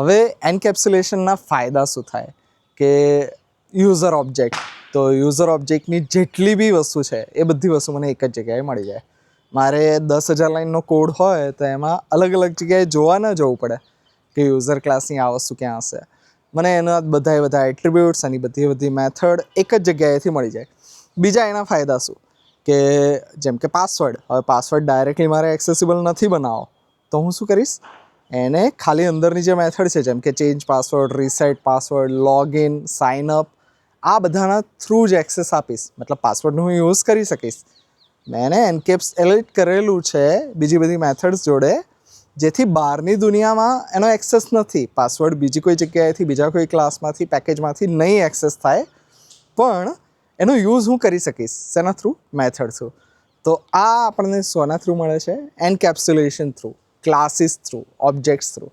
હવે એન્કેપ્સ્યુલેશનના ફાયદા શું થાય? કે યુઝર ઓબ્જેક્ટ, તો યુઝર ઓબ્જેક્ટની જેટલી બી વસ્તુ છે, એ બધી વસ્તુ મને એક જ જગ્યાએ મળી જાય. મારે દસ હજાર લાઇનનો કોડ હોય, તો એમાં અલગ અલગ જગ્યાએ જોવા ન જવું પડે કે યુઝર ક્લાસની આ વસ્તુ ક્યાં હશે. મને એના બધા બધા એટ્રીબ્યુટ્સ અને બધી બધી મેથડ એક જ જગ્યાએથી મળી જાય. બીજા એના ફાયદા શું? કે જેમ કે પાસવર્ડ હવે પાસવર્ડ ડાયરેક્ટલી મારે એક્સેસિબલ નથી બનાવો તો હું શું કરીશ? એને ખાલી અંદરની જે મેથડ છે, જેમ કે change password reset password login sign up આ બધાના થ્રુ જ એક્સેસ આપીશ. મતલબ પાસવર્ડનો હું યુઝ કરી શકીશ. મેં એને એનકેપ્સ એલર્ટ કરેલું છે, બીજી બધી મેથડ્સ જોડે, જેથી બહારની દુનિયામાં એનો એક્સેસ નથી. પાસવર્ડ બીજી કોઈ જગ્યાએથી, બીજા કોઈ ક્લાસમાંથી પેકેજમાંથી નહીં એક્સેસ થાય. પણ એનો યુઝ હું કરી શકીશ શેના થ્રુ મેથડ થ્રુ તો આ આપણને શોના થ્રુ મળે છે. Encapsulation through classes through objects through